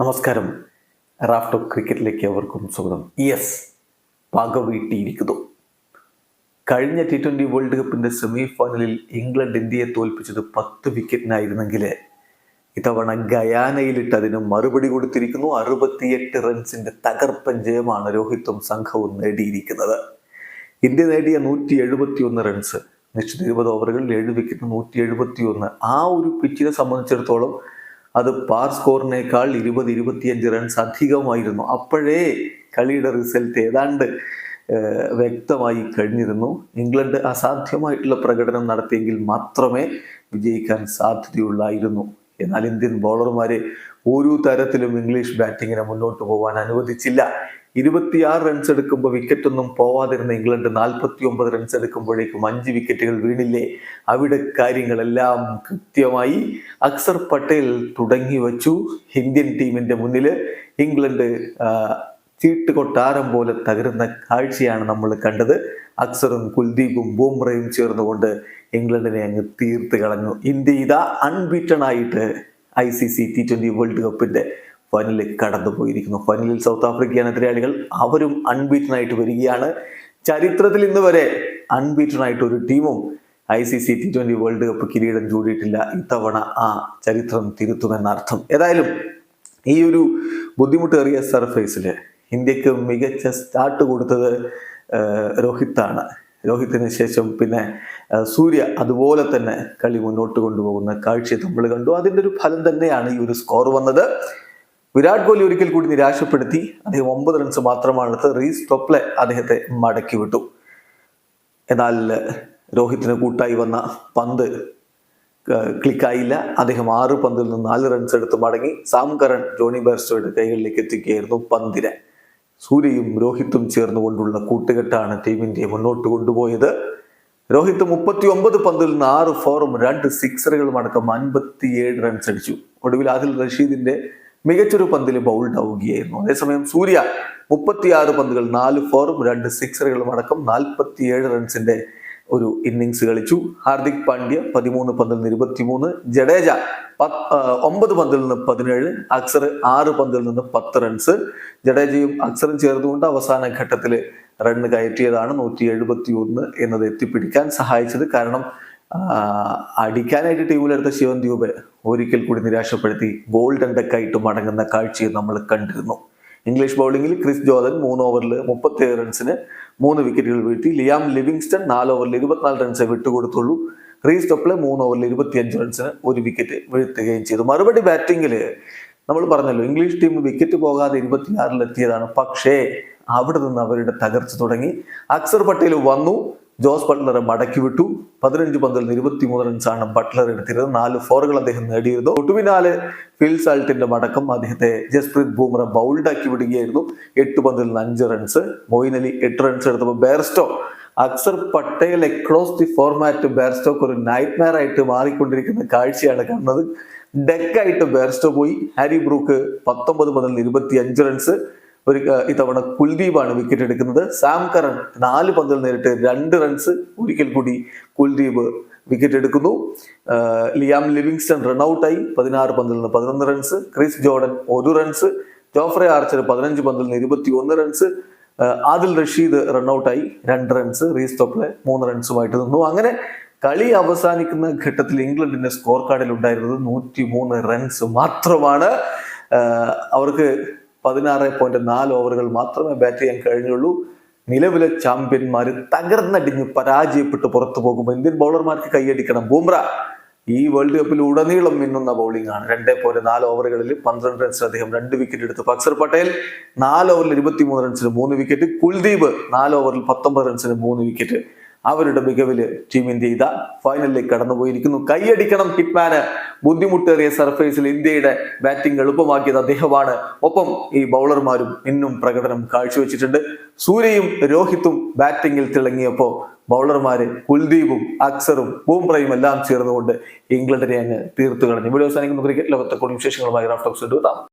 നമസ്കാരം. റാഫ്റ്റോ ക്രിക്കറ്റിലേക്ക് അവർക്കും സ്വാഗതം. യെസ് പക വീട്ടിയിരിക്കുന്നു കഴിഞ്ഞ ടി ട്വന്റി വേൾഡ് കപ്പിന്റെ സെമി ഫൈനലിൽ ഇംഗ്ലണ്ട് ഇന്ത്യയെ തോൽപ്പിച്ചത് പത്ത് വിക്കറ്റിനായിരുന്നെങ്കിൽ ഇത്തവണ ഗയാനയിലിട്ട് അതിന് മറുപടി കൊടുത്തിരിക്കുന്നു. അറുപത്തിയെട്ട് റൺസിന്റെ തകർപ്പൻ ജയമാണ് രോഹിത്തും സംഘവും നേടിയിരിക്കുന്നത്. ഇന്ത്യ നേടിയ നൂറ്റി എഴുപത്തി ഒന്ന് റൺസ് നിശ്ചിത ഇരുപത് ഓവറുകളിൽ ഏഴ് വിക്കറ്റ് നൂറ്റി എഴുപത്തി ഒന്ന് ആ ഒരു പിച്ചിനെ സംബന്ധിച്ചിടത്തോളം അത് പാർ സ്കോറിനേക്കാൾ ഇരുപത് ഇരുപത്തിയഞ്ച് റൺസ് അധികമായിരുന്നു. അപ്പോഴേ കളിയുടെ റിസൾട്ട് ഏതാണ്ട് വ്യക്തമായി കഴിഞ്ഞിരുന്നു. ഇംഗ്ലണ്ട് അസാധ്യമായിട്ടുള്ള പ്രകടനം നടത്തിയെങ്കിൽ മാത്രമേ വിജയിക്കാൻ സാധ്യതയുള്ളായിരുന്നു. എന്നാൽ ഇന്ത്യൻ ബോളർമാരെ ഒരു തരത്തിലും ഇംഗ്ലീഷ് ബാറ്റിങ്ങിനെ മുന്നോട്ട് പോകാൻ അനുവദിച്ചില്ല. ഇരുപത്തിയാറ് റൺസ് എടുക്കുമ്പോൾ വിക്കറ്റൊന്നും പോവാതിരുന്ന ഇംഗ്ലണ്ട് നാൽപ്പത്തി ഒമ്പത് റൺസ് എടുക്കുമ്പോഴേക്കും അഞ്ച് വിക്കറ്റുകൾ വീണില്ലേ? അവിടെ കാര്യങ്ങളെല്ലാം കൃത്യമായി അക്സർ പട്ടേൽ തുടങ്ങി വച്ചു. ഇന്ത്യൻ ടീമിന്റെ മുന്നിൽ ഇംഗ്ലണ്ട് ചീട്ട് കൊട്ടാരം പോലെ തകരുന്ന കാഴ്ചയാണ് നമ്മൾ കണ്ടത്. അക്സറും കുൽദീപും ബൂംറയും ചേർന്നുകൊണ്ട് ഇംഗ്ലണ്ടിനെ അങ്ങ് തീർത്ത് കളഞ്ഞു. ഇന്ത്യ ഇതാ അൺബീറ്റൺ ആയിട്ട് I C C T twenty world കപ്പിന്റെ ഫൈനലിൽ കടന്നു പോയിരിക്കുന്നു ഫൈനലിൽ സൗത്ത് ആഫ്രിക്കയാണ് എതിരാളികൾ അവരും അൺബീറ്റൺ ആയിട്ട് വരികയാണ്. ചരിത്രത്തിൽ ഇന്ന് വരെ അൺബീറ്റൺ ആയിട്ട് ഒരു ടീമും I C C T twenty world cup കിരീടം ചൂടിയിട്ടില്ല. ഇത്തവണ ആ ചരിത്രം തിരുത്തുമെന്നർത്ഥം. ഏതായാലും ഈ ഒരു ബുദ്ധിമുട്ടേറിയ സർഫേസിൽ ഇന്ത്യയ്ക്ക് മികച്ച സ്റ്റാർട്ട് കൊടുത്തത് രോഹിത്താണ്. രോഹിത്തിന് ശേഷം പിന്നെ സൂര്യ അതുപോലെ തന്നെ കളി മുന്നോട്ട് കൊണ്ടുപോകുന്ന കാഴ്ച നമ്മൾ കണ്ടു. അതിന്റെ ഒരു ഫലം തന്നെയാണ് ഈ ഒരു സ്കോർ വന്നത്. വിരാട് കോഹ്ലി ഒരിക്കൽ കൂടി നിരാശപ്പെടുത്തി. അദ്ദേഹം ഒമ്പത് റൺസ് മാത്രമാണ് എടുത്തത്. റീസ് ടോപ്ലെ അദ്ദേഹത്തെ മടക്കി വിട്ടു. എന്നാൽ രോഹിത്തിന് കൂട്ടായി വന്ന പന്ത് ക്ലിക്കായില്ല. അദ്ദേഹം ആറ് പന്തിൽ നിന്ന് നാല് റൺസ് എടുത്ത് മടങ്ങി. സാം കരൺ ജോണി ബെർസ്റ്റോയുടെ കൈകളിലേക്ക് എത്തിക്കുകയായിരുന്നു പന്തിനെ. സൂര്യയും രോഹിത്തും ചേർന്നുകൊണ്ടുള്ള കൂട്ടുകെട്ടാണ് ടീമിന്റെ മുന്നോട്ട് കൊണ്ടുപോയത്. രോഹിത് മുപ്പത്തി ഒമ്പത് പന്തിൽ നിന്ന് ആറ് ഫോറും രണ്ട് സിക്സറുകളും അടക്കം അൻപത്തിയേഴ് റൺസ് അടിച്ചു. ഒടുവിൽ ആദിൽ റഷീദിന്റെ മികച്ചൊരു പന്തിൽ ബൗൾഡ് ആവുകയായിരുന്നു. അതേസമയം സൂര്യ മുപ്പത്തിയാറ് പന്തുകൾ നാല് ഫോറും രണ്ട് സിക്സറുകളും അടക്കം നാൽപ്പത്തിയേഴ് റൺസിന്റെ ഒരു ഇന്നിങ്സ് കളിച്ചു. ഹാർദിക് പാണ്ഡ്യ പതിമൂന്ന് പന്തിൽ നിന്ന് ഇരുപത്തിമൂന്ന്. ജഡേജ ഒമ്പത് പന്തിൽ നിന്ന് പതിനേഴ്. അക്സർ ആറ് പന്തിൽ നിന്ന് പത്ത് റൺസ് ജഡേജയും അക്സറും ചേർന്നുകൊണ്ട് അവസാന ഘട്ടത്തിൽ റണ്ണ് കയറ്റിയതാണ് നൂറ്റി എഴുപത്തി ഒന്ന് എന്നത് എത്തിപ്പിടിക്കാൻ സഹായിച്ചത്. കാരണം അടിക്കാനായിട്ട് ടീമിലെടുത്ത ശിവൻ ദ്വീപ് ഒരിക്കൽ കൂടി നിരാശപ്പെടുത്തി. ഗോൾഡൻ ഡെക്കായിട്ട് മടങ്ങുന്ന കാഴ്ചയും നമ്മൾ കണ്ടിരുന്നു. ഇംഗ്ലീഷ് ബൗളിംഗിൽ ക്രിസ് ജോർദൻ മൂന്ന് ഓവറിൽ മുപ്പത്തേഴ് റൺസിന് മൂന്ന് വിക്കറ്റുകൾ വീഴ്ത്തി. ലിയാം ലിവിങ്സ്റ്റൺ നാല് ഓവറിൽ ഇരുപത്തിനാല് റൺസ് വിട്ടുകൊടുത്തുള്ളൂ. റീസ് ടോപ്പിലെ മൂന്ന് ഓവറിൽ ഇരുപത്തിയഞ്ച് റൺസിന് ഒരു വിക്കറ്റ് വീഴ്ത്തുകയും ചെയ്തു. മറുപടി ബാറ്റിംഗിൽ നമ്മൾ പറഞ്ഞല്ലോ ഇംഗ്ലീഷ് ടീം വിക്കറ്റ് പോകാതെ ഇരുപത്തിയാറിൽ എത്തിയതാണ് പക്ഷേ അവിടെ നിന്ന് അവരുടെ തകർച്ച തുടങ്ങി. അക്സർ പട്ടേൽ വന്നു. ജോസ് ബട്ട്ലറെ മടക്കി വിട്ടു. പതിനഞ്ച് പന്തിൽ നിന്ന് ഇരുപത്തിമൂന്ന് റൺസാണ് ബട്ട്ലർ എടുത്തിരുന്നത്. നാല് ഫോറുകൾ അദ്ദേഹം നേടിയിരുന്നു. ഒട്ടുപിന്നാലെ ഫിൽ സാൾട്ടിന്റെ മടക്കം അദ്ദേഹത്തെ ജസ്പ്രീത് ബൂമറ ബൗൾഡാക്കി വിടുകയായിരുന്നു. എട്ട് പന്തിൽ അഞ്ച് റൺസ് മൊയിൻ അലി എട്ട് റൺസ് എടുത്തപ്പോൾ Bairstow Axar Patel across the format ബേർസ്റ്റോക്ക് ഒരു നൈറ്റ് മെയർ ആയിട്ട് മാറിക്കൊണ്ടിരിക്കുന്ന കാഴ്ചയാണ് കാണുന്നത് ഡെക്കായിട്ട് ബേർസ്റ്റോ പോയി. ഹാരി ബ്രൂക്ക് പത്തൊമ്പത് മുതൽ ഇരുപത്തി അഞ്ച് റൺസ് ഒരു ഇത്തവണ കുൽദീപാണ് വിക്കറ്റ് എടുക്കുന്നത്. സാം കരൺ നാല് പന്തിൽ നേരിട്ട് രണ്ട് റൺസ് ഒരിക്കൽ കൂടി കുൽദീപ് വിക്കറ്റ് എടുക്കുന്നു. ലിയാം ലിവിങ്സ്റ്റൺ റൺഔട്ടായി പതിനാറ് പന്തിൽ നിന്ന് പതിനൊന്ന് റൺസ് ക്രിസ് ജോർഡൻ ഒരു റൺസ് ജോഫ്രെ ആർച്ചർ പതിനഞ്ച് പന്തിൽ നിന്ന് ഇരുപത്തി ഒന്ന് റൺസ് ആദിൽ റഷീദ് റൺഔട്ടായി രണ്ട് റൺസ് റീസ് ടോപ്പിലെ മൂന്ന് റൺസുമായിട്ട് നിന്നു. അങ്ങനെ കളി അവസാനിക്കുന്ന ഘട്ടത്തിൽ ഇംഗ്ലണ്ടിന്റെ സ്കോർ കാർഡിൽ ഉണ്ടായിരുന്നത് നൂറ്റി മൂന്ന് റൺസ് മാത്രമാണ് അവർക്ക് പതിനാറ് പോയിന്റ് നാല് ഓവറുകൾ മാത്രമേ ബാറ്റ് ചെയ്യാൻ കഴിഞ്ഞുള്ളൂ. നിലവിലെ ചാമ്പ്യന്മാർ തകർന്നടിഞ്ഞ് പരാജയപ്പെട്ട് പുറത്തു പോകുമ്പോൾ ഇന്ത്യൻ ബൗളർമാർക്ക് കൈയടിക്കണം. ബൂംറ ഈ വേൾഡ് കപ്പിൽ ഉടനീളം മിന്നുന്ന ബൗളിംഗ് ആണ്. രണ്ടേ പോയിന്റ് നാല് ഓവറുകളിൽ പന്ത്രണ്ട് റൺസിൽ അദ്ദേഹം രണ്ട് വിക്കറ്റ് എടുത്തു. പക്സർ പട്ടേൽ നാല് ഓവറിൽ ഇരുപത്തിമൂന്ന് റൺസിന് മൂന്ന് വിക്കറ്റ് കുൽദീപ് നാല് ഓവറിൽ പത്തൊമ്പത് റൺസിന് മൂന്ന് വിക്കറ്റ് അവരുടെ മികവിൽ ടീം ഇന്ത്യ ഇതാ ഫൈനലിലേക്ക് കടന്നുപോയിരിക്കുന്നു. കൈയടിക്കണം കിറ്റ്മാന് ബുദ്ധിമുട്ടേറിയ സർഫേസിൽ ഇന്ത്യയുടെ ബാറ്റിംഗ് എളുപ്പമാക്കിയത് അദ്ദേഹമാണ്. ഒപ്പം ഈ ബൗളർമാരും ഇന്നും പ്രകടനം കാഴ്ചവെച്ചിട്ടുണ്ട്. സൂര്യയും രോഹിത്തും ബാറ്റിംഗിൽ തിളങ്ങിയപ്പോൾ ബൗളർമാര് കുൽദീപും അക്സറും ബൂംറയും എല്ലാം ചേർന്നുകൊണ്ട് ഇംഗ്ലണ്ടിനെ അങ്ങ് തീർത്തു കളഞ്ഞു. ഇവിടെ അവസാനിക്കുന്ന. ക്രിക്കറ്റ് ലോകത്തെ കൂടുതൽ വിശേഷങ്ങളുമായി റാഫ്റ്റോക്സ് എടുത്താം